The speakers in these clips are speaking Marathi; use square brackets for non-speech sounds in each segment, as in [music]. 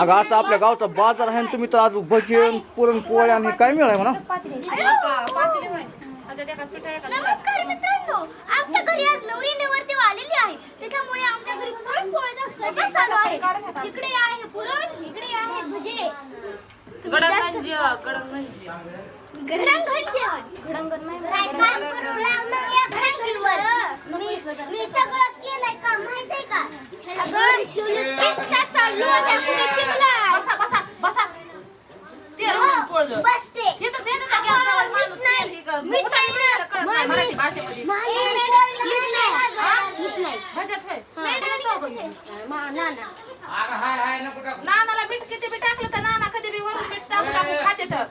अगं आता आपल्या गावचा बाजार आहे आणि तुम्ही तर आज भजन पुरणपोळ्या आणि काय मिळाय म्हणा? नमस्कार मित्रांनो आमच्या घरी आज नवरी नवरदेव आलेली आहे. त्याच्यामुळे आमच्या घरी पुरणपोळीचा स्वयंपाक चालू आहे. तिकडे आहे पुरण इकडे आहे भजे. तुम्ही जास्त- गडंगण जेवण गडंगण नाही काय काम करू लागलं या घडांगणीवर मी मी सगळं केलंय का माहितीये का? सगळं शिवलं चालू होत्या कुठे चिमला बसा बसा बसा ते हो, राहून पोळलं. बसते येतं- येतं त्या गॅसवर माणूस नाही. तेल हे कर- मीठ कळत नाही मराठी भाषेमध्ये. होय. नानाला मीठ किती बी टाकलं तर नाना कधी बी वरून मीठ टाकून टाकून खाते तर.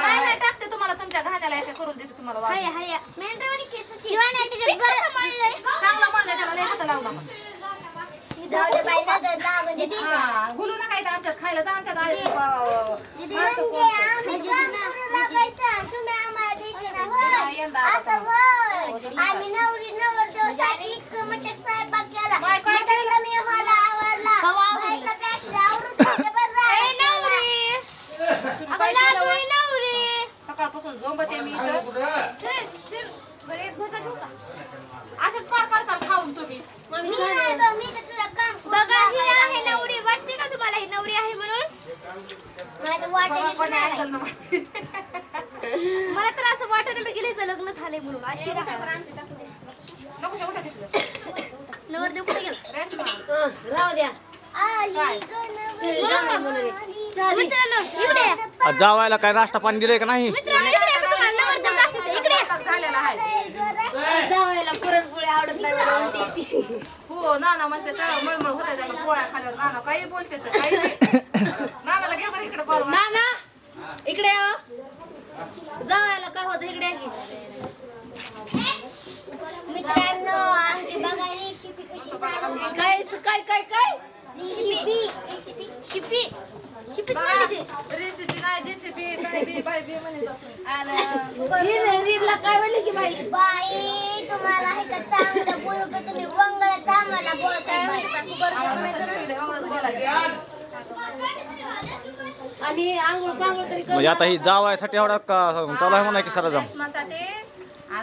नाही नाही टाकते तुम्हाला. तुमच्या घाण्याला एका करून देते तुम्हाला. चांगलं म्हणलं त्याला लय हात लावू नका जाऊ दे बाई, नजर दाबून दे. हा घुलू नका इथं आमच्यात खायला तर आमच्यात आले वा- वा- वा- वा. म्हणजे आम्ही काम करू लागायचं, तुम्ही आम्हाला द्यायचं नाही, होय? यंदा असं होय. आम्ही नवरी नवरदेवासाठी इतकं मोठे स्वयंपाक केला. बाय, काय मदतला मी हॉल आवरला. बाहेरचा गॅस आवरून ठेवते बरं राहिलं. अगं, लाजून नवरी. सकाळपासून झोंबते मी इथं? असेच पार करताल खाऊन तुम्ही मी नाही गं, मी तर तुला काम करू लागायला. नवरी. वाटते का तुम्हाला ही नवरी आहे म्हणून? मला तर असं वाटत मी गेले लग्न झाले म्हणून. अशी तिथलं नवरदेव कुठे गेला? राहू द्या. नवरी. जावायला काय नाश्ता पाणी दिलंय का नाही? मित्रांनो इकडे या. तुम्हाला नवरदेव दाखवते. इकडे या. झालेला आहे जावयाला पुरणपोळी आवडत नाही मला उलटी येते. हो नाना म्हणते तर मळमळ होते त्याला पोळ्या खाल्यावर नाना काही बोलते तर काही नाही. नानाला घे बरं इकडे ना इकडे या. जावयाला काय होतं इकडे. मित्रांनो आमची आहे. काय काय काय रेसिपी शिपी. शिपीच म्हणली ती. रेसिपी नाही जेसीबी काय बी बाय बी म्हणे रील- रीलला काय म्हणली की बाई? बाई तुम्हाला हे का चांगलं बोलू का तुम्ही? वंगळच आम्हाला बोलताय बाई. आणि आंघोळ पांघोळ तरी म्हणजे आता ही जावायसाठी एवढा का चालू आहे म्हणा की सर जाम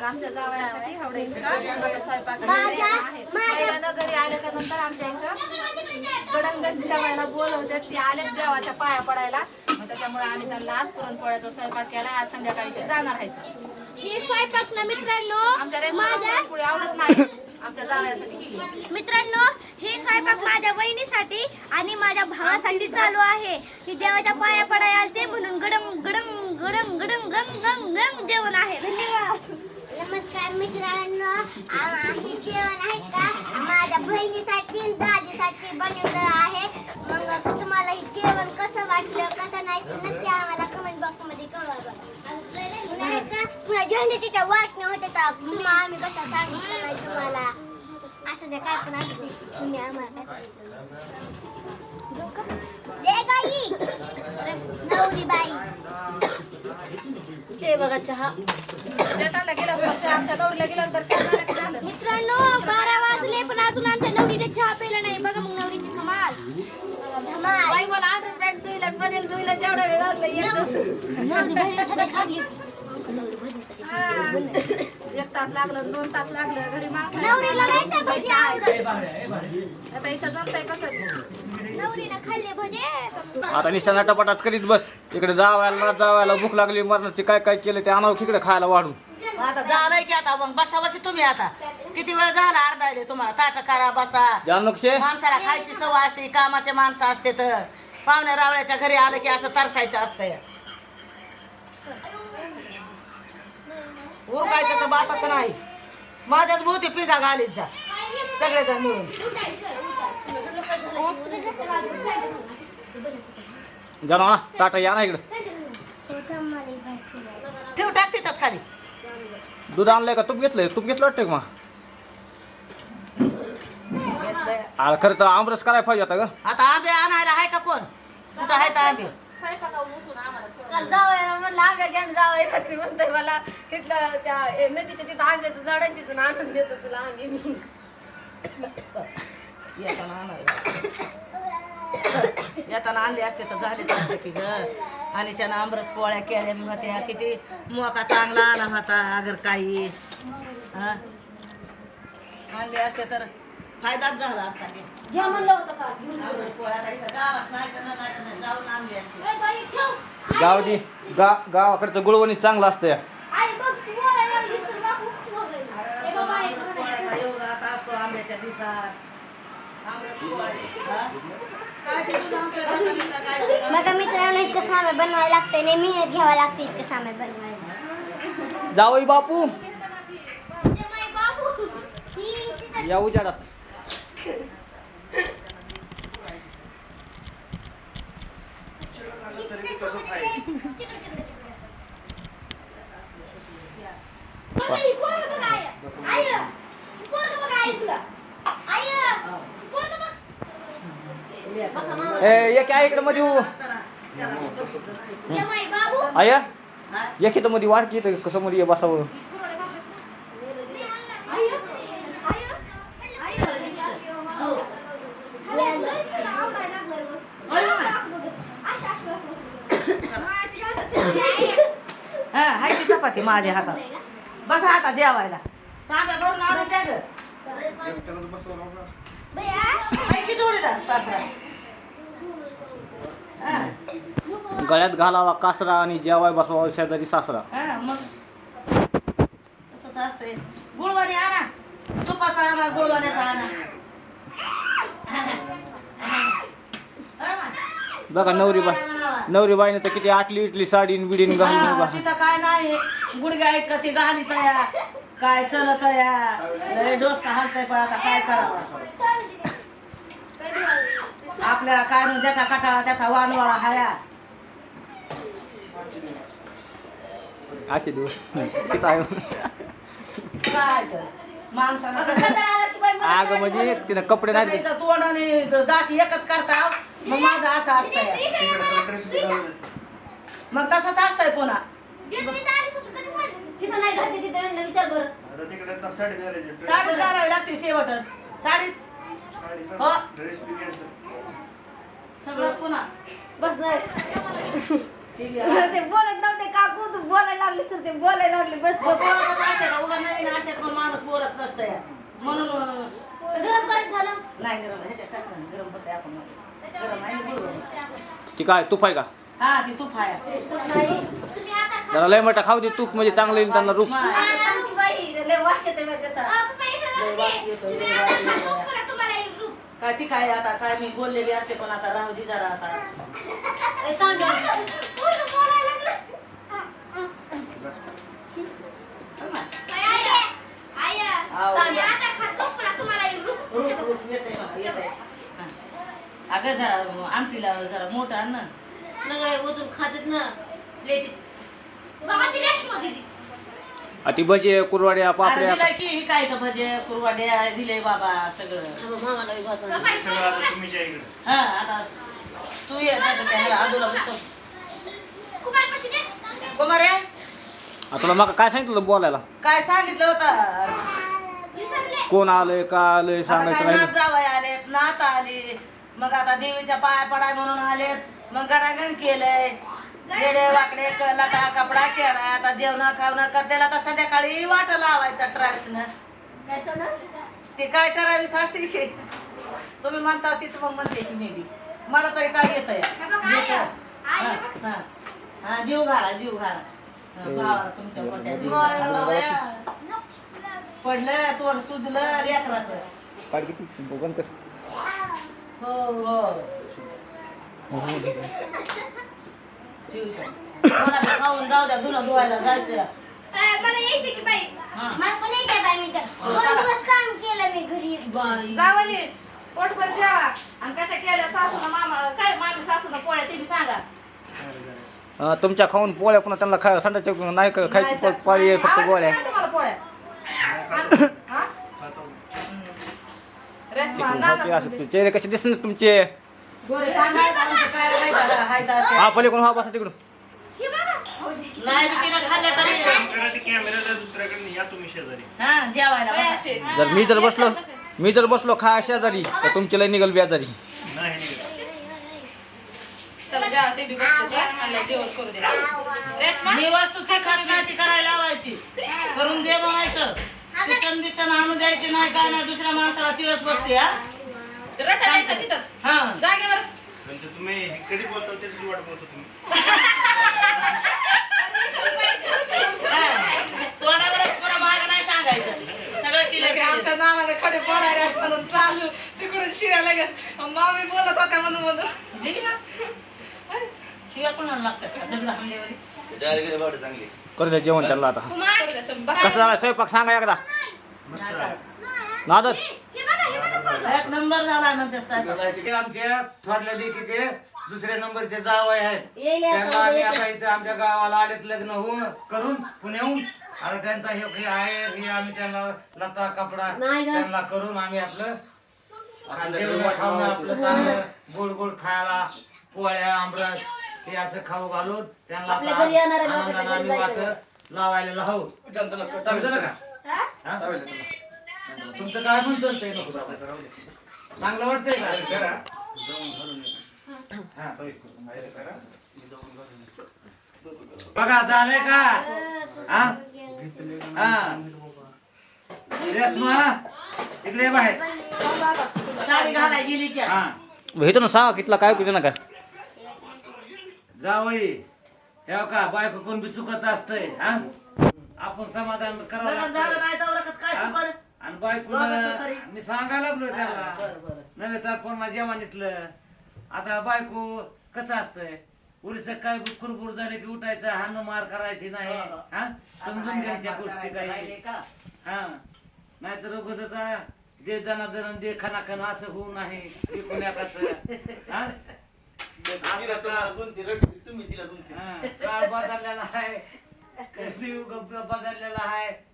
साठी आणि आमच्या जावयासाठी एवढं इकडं स्वयंपाक माझ्या- आहे. पहिल्यांदा घरी आल्याच्यानंतर आमच्या इथं गडंगण जेवायला बोलवते. ती आले देवाच्या पाया पडायला. त्याच्यामुळे आम्ही त्यांना आज पुरणपोळ्याचा स्वयंपाक केला आज संध्याकाळी ते जाणार आहेत. हे स्वयंपाक ना मित्रांनो आमच्या पुढे आवडत नाही. आमच्या जावयासाठी केली मित्रांनो हे स्वयंपाक माझ्या बहिणीसाठी आणि माझ्या भावासाठी चालू आहे. ही देवाच्या पाया पडाय आलते म्हणून गडम गडम गडम गडम गंग गंग गंग जेवण आहे. धन्यवाद. नमस्कार मित्रांनो. आम्ही जेवण आहे का? माझ्या बहिणीसाठी दाजीसाठी बनवलं आहे. मग तुम्हाला हे जेवण कसं वाटलं कसं नाही ते नक्की आम्हाला कमेंट बॉक्समध्ये कळवा का? पुन्हा झेंड्याच्या वाटण्या होत्या तर तुम्हाला आम्ही कसं सांगितलं नाही तुम्हाला? असं द्या काय पण असू तुम्ही आम्हाला काय नवरी बाई. ते बघा चहा. मित्रांनो बारा वाजले पण अजून आमच्या नवरीने चहा प्यायला नाही. बघा मग नवरीची धमाल. बाई मला आठ बॅट धुईला पनेल धुईला जेवढा वेळ लागला एक तास लागलं दोन तास लागलं घरी माणसं आता इथं जमतंय कसं? आता निष्ठा नटापटात करीत बस. इकडे जावायला मला जावायला भूक लागली मरणाची काय काय केलं ते आणावं इकडे खायला वाढून. आता झालंय की आता मग बसावाचे तुम्ही आता. किती वेळ झाला अर्धायले तुम्हाला? ताट करा बसा. जाण नक्षे? माणसाला खायची सवय असते कामाचे माणसं असते तर. पाहुण्या रावळ्याच्या घरी आलं की असं तरसायचं असतंय उरकायचं तर बापाचं नाही. माझ्याच भोवती पिगा घालीत जा. सगळेजण मिळून. जाणं ना टाटा या ना इकडं. ठेव टाक तिथंच खाली. दूध आणलंय का? तूप घेतलंय? तूप घेतलं वाटतं का मग? खरं तर आमरस करायला पाहिजे आता ग. आता आंबे आणायला आहे का कोण? कुठं आहेत आंबे? काल जावयाला म्हणलं आंब्या रात्री म्हणतोय मला तिथलं त्या नदीच्या तिथं आंब्याचं झाड आहे तिथून आणून देतो तुला आंबे मी. [laughs] येताना आणायला येताना आणले असते तर झाले असते की ग. आणि त्यानं आमरस पोळ्या केल्या होत्या. किती मोका चांगला आला होता अगर काही. हा? आणले असते तर फायदाच झाला असता की. घ्या म्हणलं होतं का? आमरस पोळ्या नाही तर गावात नाही तर नाही तर नाही, जाऊन आणले असते. गावची गा गावाकडचं गुळवणी चांगलं असतं आई बघ तू बोलायला लागलीस तर बापू बोलायला. ए बाबा, ऐक ना. पोळ्याचा योग आता असतो आंब्याच्या दिवसात. बघा मित्रांनो इतकं सामान बनवायला लागतंय नाही मेहनत घ्यावं लागते इतकं सामान बनवायला जावई बापू जमाई बाबू ही तिथं या उजाडात बघ, ही पोरगं बघ, आई. आई, पोरगं बघ, आई तुला. आई, पोरगं बघ. बसा मामा. ए एक आहे इकडे मध्ये उ- जमाई बाबू आया एक इथं मध्ये वाढ की इथं कसं मध्ये बसावं आई, आई, आई. हो. लय आवडायला लागलंय बघ. होय, होय. असं, असं, असं. हा, तुझ्या हातात हा हाय ती चपाती माझ्या हातात बसा हातात जेवायला तांब्या भरून आणून द्या ग भैया, हाय की जोडीदार सासरा हा, गळ्यात घालावा कासरा आणि जेवाय बसवा शेजारी सासरा. हा, मग तसंच असतंय. गुळवाणी आणा. तुपाचा आणा गुळवाण्याचा आणा. होय मा? बघा नवरी बाई नवरी बाईने तर किती आटली इटली साडीन बिडीन घालून हा, उभा. तिथं काय नाही. गुडघ्या आहेत का ती घाली तया काय चलत या लय डोस का हलतय पण आता काय करावं? आपल्या काय म्हणून ज्याचा कटाळा त्याचा वानवाळा हाया. आजचे दिवस. किती आहे? काय तर? माणसाला कसं अगं म्हणजे तिने कपडे नाही कसं तोंड आणि दाती एकच करता. मग माझं असं असतंय. मग तसंच असतंय पुन्हा. तिथं साडी? तिथं तिथं घालावी लागते शेवट साडीच. हो. सगळंच पुन्हा. बस नाही. ते बोलत नव्हते काकू तू बोलायला लागलीस तर ते बोलायला लागले बस माणूस बोलत नसतंय म्हणून गरम करायचं झालं? नाही गरम ह्याच्यात टाक ना, गरम होते आपण गरम आहे ना गुळ. ती काय तूप आहे का? हा ती तूप आहे. तूप नाही. तुम्ही आता खा. जरा लय मोठा खाऊ दे तूप म्हणजे चांगलं येईल त्यांना रूप. बाई, लय वास येते बघ त्याचा. लय वास येतोय, लय वास येतोय. पुन्हा तुम्हाला एक रूप. काय ती काय आता काय मी बोललेली असते पण आता राहू दे जरा आता. खातो, हा. अगं जरा आमटीला जरा मोठं ना. खातात ना प्लेटीत. आ ती भजे कुरवाड्या अरे पापड्या दिलाय की ही काय तर भजे कुरवाड्या दिले बाबा सगळं. मामाला हा आता तू ये नाही तर त्या आजूला बसतो कुमारपाशी दे. कुमारे आ, तुला मग काय सांगितलं होतं बोलायला? काय सांगितलं होतं. कोण आलंय का आलंय आता सांगायचं काय नात राहिलं? जावई आलेत नात आली. मग आता देवीच्या पाया पडाय म्हणून आलेत. मग गडागण केलंय. वेडे वाकडे क- लता कपडा केलाय आता जेवण खावणं करतेला आता संध्याकाळी वाट लावायचा ट्रायसनं काय सोनं? ते काय करावीस असते की तुम्ही म्हणता तिथं मग म्हणते की मी बी. मला तरी काय येत हे बघ, आई, आई, बघ. हा जीव घाला जीव घाला. हा, भावाला तुमच्या मोठ्या. पडलं तोंड सुजलं लेकराचं. हो हो. आहे. मला तर खाऊन जाऊ द्या धुणं धुवायला जायचं ए, मला यायचं की बाई. हा. मला पण नाही द्या बाई मी तर. दोन दिवस काम केलं मी घरी. जावली पोटभर जेवा आणि कशा केल्या सासून मामा काय मामी सासून पोळ्या ते बी सांगा. अं, तुमच्या खाऊन पोळ्या पुन्हा त्यांना खाय संडाच्या नाही का खायची प- पाळी आहे फक्त आवडतं गोळ्या का तुम्हाला पोळ्या. हा? रेशमा नाना होते असं ते चेहरे कसे दिसले तुमचे? हा पलीकडून हा बसा तिकडून. हे बघा. नाही तिनं खाल्लं तरी. कॅमेरा दुसऱ्याकडे या तुम्ही शेजारी. हा जेवायला वय बसा. असे. जर मी जर बसलो मी जर बसलो खा शेजारी तर तुमची लय निघल नाही ते बी जेवण करू दे. रेश्मा? मी वस्तू ती खात नाही ती करायला लावायची. करून दे म्हणायचं किचन बिचन आणून द्यायची नाही काय नाही दुसऱ्या माणसाला तिळच बसते हा? तिथंच. हा. जागेवरच. म्हणजे तुम्ही कधी बोलतो त्याची वाट बोलतो तुम्ही तोंडावरच पुन्हा मागं नाही सांगायचं. सगळं तिला लगे आमच्या नावाने खडे पडायला अशी म्हणून चालू. तिकडून शिव्या लगेच. मामी बोलत होत्या म्हणून म्हणून. दिली ना? शिव्या कोणाला लागतात का? दगड हल्ल्यावर? चांगली करू द्या जेवण त्याला आता. कसं झाला? स्वयंपाक सांगा एकदा. नादर. एक नंबर झाला म्हणते साहेब ते आमच्या थोरल्या लेकीचे दुसऱ्या नंबरचे जावई आहेत. त्यांना आम्ही आता इथं आमच्या गावाला आलेत लग्न होऊन करून पुण्याहून. आता त्यांचा हे हे आहे हे आम्ही त्यांना लता कपडा त्यांना करून आम्ही आपलं जेवण खाऊन आपलं चांगलं गोड गोड खायला पोळ्या आमरस हे असं खाऊ घालून त्यांना आनंदानं आम्ही वाटं लावायला लावू. समजलं का हा? तुमचं काय पण चालतंय नको बाबा. चांगलं वाटतंय का? हा. बघा झालंय का? हा? हा. रेश्मा इकडे ये बाहेर. साडी घालाय गेली त्या हा. इथं ना सांगा कितला काय किती नका जावई तेव्हा का बायको कोण बी चुकत असतंय हा? आपण समाधान करावं झालं लागतं नाही तर उरकत काय हा? चुकलं? आणि बायको दोघांचं तरी. मी सांगायला लागलोय त्याला. बरं बरं. नव्हे तर पुन्हा जेवणीतलं आता बायको कसं असतंय? उरीस काय कुरकुर झाले की उठायचं हान मार करायची नाही. हा समजून घ्यायच्या गोष्टी काही. का? हा. नाहीतर उगत जे जना जण दे खना खना असं होऊ नाही. ते पुण्याकाच हा? हा, काळ बदललेला आहे. कलियुग बदललेला आहे.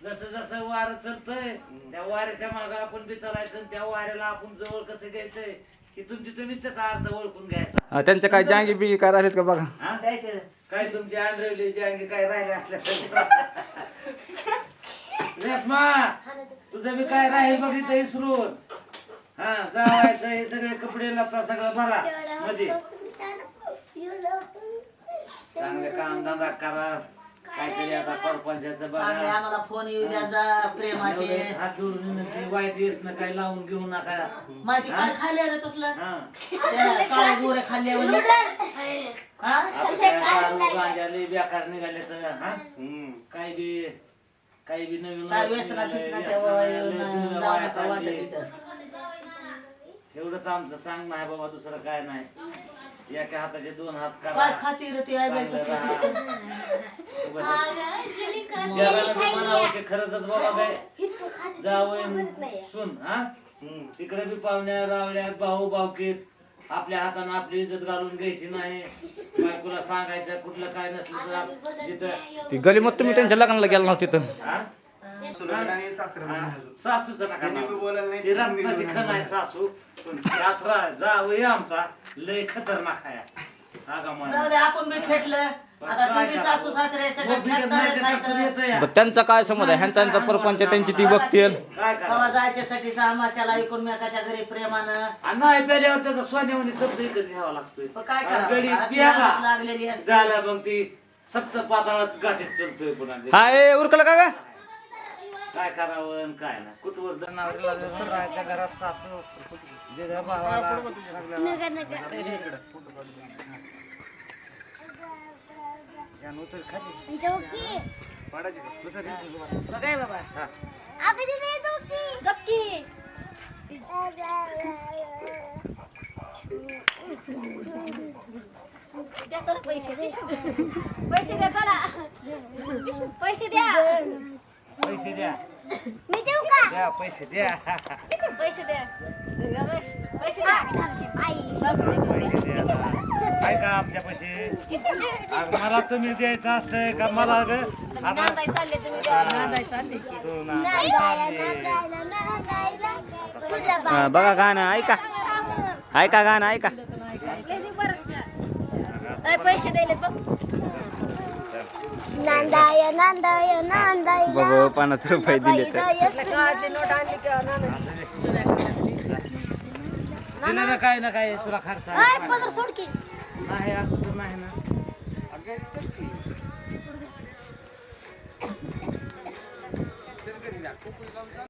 जसं जसं वारं चलतंय त्या वाऱ्याच्या माग आपण बी चालायचं आणि त्या वाऱ्याला आपण जवळ कसं घ्यायचंय की तुमची तुम्हीच त्याचा अर्थ ओळखून घ्यायचा. हा, त्यांच्या काय जांगी बिगी काय राहिलेत का बघा? हा? काय तुमची आंधळवली जे अंगी काय राहिले असल्या रेश्मा तुझं मी काय राहील बघ इथं इसरून. हा जावायचं हे सगळे कपडे लता सगळं भरा मध्ये. चांगले काम धंदा करा. काहीतरी आता? परपंचाचं चांगले बघा आम्हाला फोन येऊ द्या जा प्रेमाचे. एवढे हात जोडून विनंती, वाईट येस ना काही लावून घेऊ नका माहिती काय खाल्ले रे तसलं? हा. त्या काळे गोरे खाल्ल्यावर हा? आता काय दारू गांजा लय बेकार निघाले तर हा? काही बी काही बी नवीन काय वस्तू व्यसना निघाले, फिसनाच्या व्यसनाला वय लय जुनं जाऊ वाया नका वाटत चालली. इथं एवढंच आमचं सांग नाही बाबा दुसरं काय नाही. एका हाताचे दोन हात काय करा खाती रे ती आई बाई चांगलं तसलं? राहा. [laughs] जगाला बी म्हणावं की खरंच बाबा काय जावं सुन हा? तिकडे बी पाहुण्या रावल्यात भाऊ भावकीत आपल्या हातानं आपली इज्जत घालून घ्यायची नाही. बायकोला सांगायचं कुठलं काय नसलं तर आप- जिथं ती गली मग तुम्ही त्यांच्या लग्नाला गेला नव्हती तिथं? हा? सासूचं नका नाव. ती रत्नाची खण आहे सासू. पण सासरा जावई आमचा. लय खतरनाक आहे. आगामाया. जाऊ दे आपण बी खेटलं. आता तुम्ही? सासू सासरे सगळे खेटणारच आहेत. बरं, त्यांचा काय समज आहे? ह्यांचा त्यांचा परपंच त्यांची ती बघतील. काय कवा करा जायच्यासाठी सामाच्याला एकूणमेकाच्या घरी प्रेमानं. नाही पेल्यावर त्याचा सोन्यामध्ये शब्द इकडे घ्यावा लागतोय. काय गडी पियाला. लागलेली असते. झालं मग ती सप्त पाताळात गाठीत चलतोय पुन्हा. हा ए उरकलं का गा? काय करावं आणि काय नाही. कुठवर जनावरीला जसं राहायच्या घरात सासू जिजा भावाला. नगर नगर. चौकी बघाय बाबा. तिथे गपकी. तर पैसे. पैसे द्या पैसे द्या. पैसे द्या. मी देऊ का? द्या पैसे द्या. पैसे द्या. पैसे द्या. आई पैसे द्या काय का आमच्या पैसे. मला तुम्ही द्यायचं असतंय का? मला ग आता नांदाय चालले तुम्ही द्या. तू ना हा, बघा गाणं ऐका. ऐका गाणं ऐका. पैसे द्यायले बघ. नांदाय नांदाय नांदाय बघ पन्नास रुपये दिले तर. काय ना काय तुला खर्च पदर सोड की. नाही असं तर नाही ना.